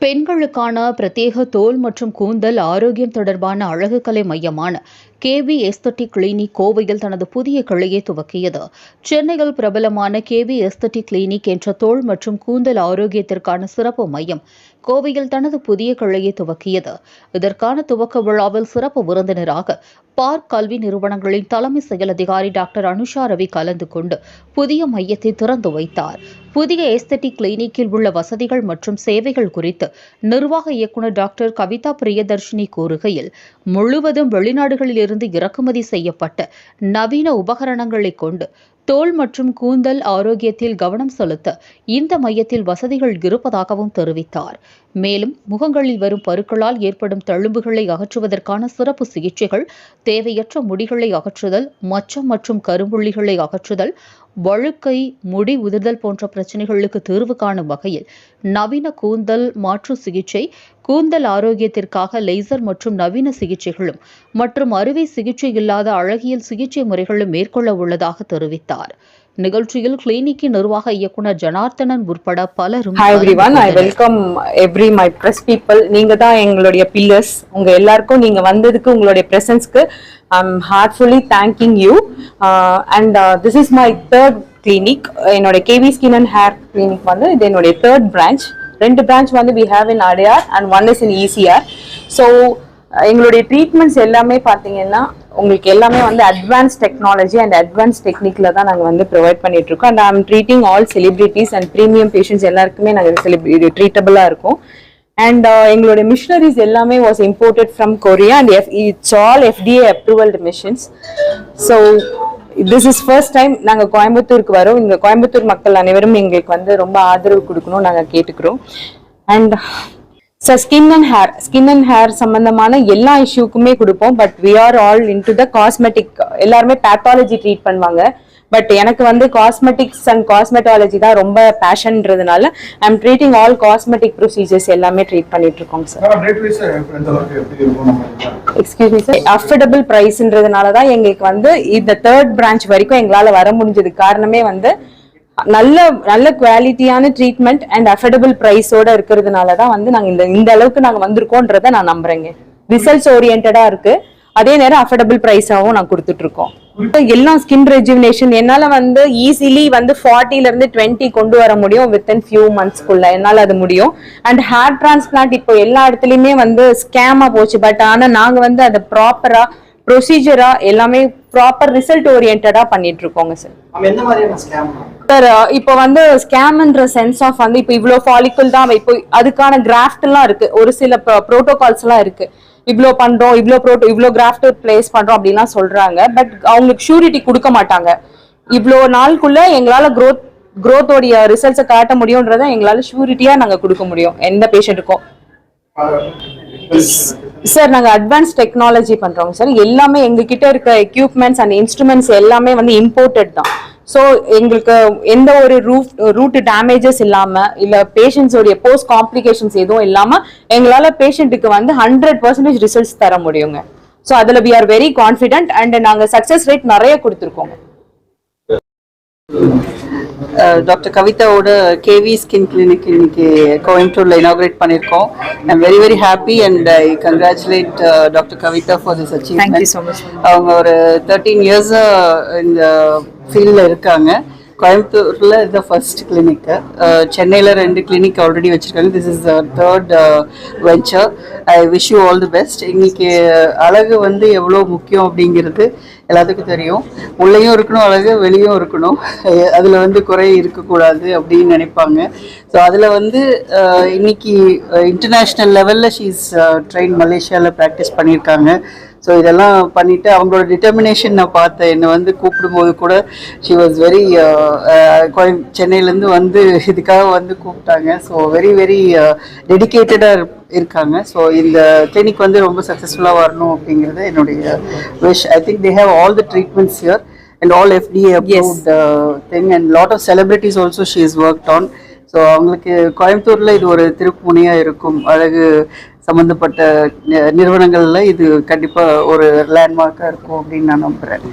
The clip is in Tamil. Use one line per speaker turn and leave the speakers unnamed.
பெண்களுக்கான பிரத்யேக தோல் மற்றும் கூந்தல் ஆரோக்கியம் தொடர்பான அழகுக்கலை மையமான கேவி எஸ்தட்டிக் கிளினிக் கோவையில் தனது புதிய கிளையை துவக்கியது. சென்னையில் பிரபலமான கேவி எஸ்தட்டிக் கிளினிக் என்ற தோல் மற்றும் கூந்தல் ஆரோக்கியத்திற்கான சிறப்பு மையம் கோவையில் தனது புதிய கிளையை துவக்கியது. இதற்கான துவக்க விழாவில் சிறப்பு விருந்தினராக பார்க் கல்வி நிறுவனங்களின் தலைமை செயல் அதிகாரி டாக்டர் அனுஷா ரவி கலந்து கொண்டு புதிய மையத்தை திறந்து வைத்தார். புதிய எஸ்தட்டிக் கிளினிக்கில் உள்ள வசதிகள் மற்றும் சேவைகள் குறித்து நிர்வாக இயக்குநர் டாக்டர் கவிதா பிரியதர்ஷினி கூறுகையில் முழுவதும் வெளிநாடுகளில் இருந்து இறக்குமதி செய்யப்பட்ட நவீன உபகரணங்களை கொண்டு தோல் மற்றும் கூந்தல் ஆரோக்கியத்தில் கவனம் செலுத்த இந்த மையத்தில் வசதிகள் இருப்பதாகவும் தெரிவித்தார். மேலும் முகங்களில் வரும் பருக்களால் ஏற்படும் தழும்புகளை அகற்றுவதற்கான சிறப்பு சிகிச்சைகள் தேவையற்ற முடிகளை அகற்றுதல் மச்சம் மற்றும் கரும்புள்ளிகளை அகற்றுதல் வழுக்கை முடி உதிர்தல் போன்ற பிரச்சனைகளுக்கு தீர்வு காணும் வகையில் நவீன கூந்தல் மாற்று சிகிச்சை கூந்தல் ஆரோக்கியத்திற்காக லேசர் மற்றும் நவீன சிகிச்சைகளும் மற்றும் அறுவை சிகிச்சை இல்லாத அழகியல் சிகிச்சை முறைகளும் மேற்கொள்ள உள்ளதாக தெரிவித்தார். நிகழ்ச்சியில் கிளினிக்கின் நிர்வாக இயக்குனர் ஜனார்த்தனன் உட்பட பலரும்
ஐ. Welcome every my press people நீங்க தான் எங்களுடைய பில்லர்ஸ் உங்க எல்லாருக்கும் நீங்க வந்ததுக்கு உங்களுடைய ப்ரெசன்ஸ்க்கு I am heartfully thanking you and this is my third clinic என்னோட K V skin and hair clinic வந்து இது என்னுடைய தேர்ட் பிரான்ச் ரெண்டு பிரான்ச் வந்து we have in Adyar and one is in ECR so எங்களுடைய ட்ரீட்மெண்ட்ஸ் எல்லாமே பார்த்தீங்கன்னா உங்களுக்கு எல்லாமே வந்து அட்வான்ஸ் டெக்னாலஜி அண்ட் அட்வான்ஸ் டெக்னிக்ல தான் நாங்கள் வந்து ப்ரொவைட் பண்ணிட்டு இருக்கோம் and I'm treating all celebrities and premium patients எல்லாருக்குமே நாங்கள் செலிபிரி ட்ரீட்டபிளாக இருக்கும். அண்ட் uh, எங்களுடைய மிஷினரிஸ் எல்லாமே was imported from Korea and F it's all FDA approved machines so this is first time நாங்கள் கோயம்புத்தூருக்கு வரோம். இங்கே கோயம்புத்தூர் மக்கள் அனைவரும் எங்களுக்கு வந்து ரொம்ப ஆதரவு கொடுக்கணும் நாங்கள் கேட்டுக்கிறோம். And sir skin and hair skin and hair சம்பந்தமான எல்லா இஷ்யூக்குமே கொடுப்போம். But we are all into the cosmetic எல்லாருமே பேத்தாலஜி ட்ரீட் பண்ணுவாங்க. பட் எனக்கு வந்து காஸ்மெட்டிக்ஸ் அண்ட் காஸ்மெட்டாலஜி தான் ரொம்ப பேஷன்ன்றதுனால I am treating all cosmetic procedures எல்லாமே ட்ரீட் பண்ணிட்டு இருக்கோம் sir? Excuse me sir affordable ப்ரைஸ்ன்றதுனால தான் எங்களுக்கு வந்து இந்த தேர்ட் பிரான்ச் வரைக்கும் எங்களால் வர முடிஞ்சது. காரணமே வந்து நல்ல நல்ல குவாலிட்டியான ட்ரீட்மெண்ட் அண்ட் அஃபோர்டபுள் ப்ரைஸோட இருக்கிறதுனால தான் வந்து நாங்கள் இந்த இந்த அளவுக்கு நாங்கள் வந்திருக்கோன்றத நான் நம்புறேங்க. ரிசல்ட்ஸ் ஓரியன்டா இருக்கு. அதே நேரம் அஃபோர்டபுள் ப்ரைஸாகவும் நான் கொடுத்துட்டு இருக்கோம் எல்லாம் ஸ்கின் ரெஜுவினேஷன் என்னால வந்து ஈஸிலி வந்து ஃபார்ட்டில இருந்து டுவெண்ட்டி கொண்டு வர முடியும் வித்தின் ஃபியூ மந்த்ஸ்க்குள்ள என்னால அது முடியும். அண்ட் ஹேர் டிரான்ஸ்பிளான்ட் இப்போ எல்லா இடத்துலயுமே வந்து ஸ்கேமா போச்சு. பட் ஆனா நாங்க வந்து அதை ப்ராப்பரா ப்ரொசீஜரா எல்லாமே ப்ராப்பர் ரிசல்ட் ஓரியன்டா பண்ணிட்டு இருக்கோங்க சார்
டாக்டர்
சார் uh, இப்போ வந்து ஸ்கேம்ன்ற சென்ஸ் ஆஃப் வந்து இப்போ இவ்வளோ ஃபாலிக்கல் தான் இப்போ அதுக்கான கிராஃப்ட் எல்லாம் இருக்கு. ஒரு சில ப்ரோட்டோகால்ஸ் எல்லாம் இருக்கு. இவ்வளோ பண்றோம் இவ்வளோ ப்ரோட்டோ இவ்வளோ கிராஃப்ட் பிளேஸ் பண்றோம் அப்படிலாம் சொல்றாங்க. பட் அவங்களுக்கு ஷூரிட்டி கொடுக்க மாட்டாங்க. இவ்வளோ நாளுக்குள்ள எங்களால க்ரோத் க்ரோத்தோடைய ரிசல்ட்ஸை காட்ட முடியும்ன்றத எங்களால ஷூரிட்டியா நாங்க கொடுக்க முடியும். எந்த பேஷண்ட்டுக்கும் சார் நாங்க அட்வான்ஸ் டெக்னாலஜி பண்றோங்க சார் எல்லாமே எங்ககிட்ட இருக்க எக்யூப்மெண்ட்ஸ் அண்ட் இன்ஸ்ட்ருமெண்ட்ஸ் எல்லாமே வந்து இம்போர்ட்டட் தான். ஸோ எங்களுக்கு எந்த ஒரு ரூஃப் ரூட் டேமேஜஸ் இல்லாம இல்லை பேஷண்ட்ஸோடைய போஸ்ட் காம்ப்ளிகேஷன்ஸ் எதுவும் இல்லாம எங்களால் பேஷண்ட்டுக்கு வந்து ஹண்ட்ரட் பர்சன்டேஜ் ரிசல்ட்ஸ் தர முடியுங்க. ஸோ அதில் we are very confident and நாங்கள் சக்சஸ் ரேட் நிறைய கொடுத்துருக்கோங்க.
டாக்டர் கவிதாவோட கேவி ஸ்கின் கிளினிக் இன்னைக்கு கோயம்புத்தூர்ல இனாகிரேட் பண்ணியிருக்கோம். I'm very very happy and I congratulate doctor Kavitha for this achievement அவங்க ஒரு தேர்ட்டீன் இயர்ஸாக இந்த ஃபீல்டில் இருக்காங்க. கோயம்புத்தூரில் இது ஃபர்ஸ்ட் கிளினிக் சென்னையில் ரெண்டு கிளினிக் ஆல்ரெடி வச்சுருக்காங்க. This is third venture I wish you all the best இன்னைக்கு அழகு வந்து எவ்வளோ முக்கியம் அப்படிங்கிறது எல்லாத்துக்கும் தெரியும். உள்ளேயும் இருக்கணும் அழகு வெளியும் இருக்கணும். அதில் வந்து குறை இருக்கக்கூடாது அப்படின்னு நினைப்பாங்க. ஸோ அதில் வந்து இன்னைக்கு இன்டர்நேஷ்னல் லெவலில் ஷீஸ் ட்ரெயின் மலேசியாவில் ப்ராக்டிஸ் பண்ணியிருக்காங்க. ஸோ இதெல்லாம் பண்ணிட்டு அவங்களோட டிட்டர்மினேஷன் நான் பார்த்தேன். என்னை வந்து கூப்பிடும்போது கூட ஷி வாஸ் வெரி சென்னையிலேருந்து வந்து இதுக்காக வந்து கூப்பிட்டாங்க. ஸோ வெரி வெரி டெடிக்கேட்டடாக இருக்காங்க. ஸோ இந்த கிளினிக் வந்து ரொம்ப சக்ஸஸ்ஃபுல்லாக வரணும் அப்படிங்கிறது என்னுடைய wish I think they have all the treatments here and all FDA approved uh, thing and lot of celebrities also she has worked on. So அவங்களுக்கு கோயம்புத்தூர்ல இது ஒரு திருப்புமுனையா இருக்கும். அழகு சம்பந்தப்பட்ட நிறுவனங்களில் இது கண்டிப்பாக ஒரு லேண்ட்மார்க்காக இருக்கும் அப்படின்னு நான் நம்புறேன்.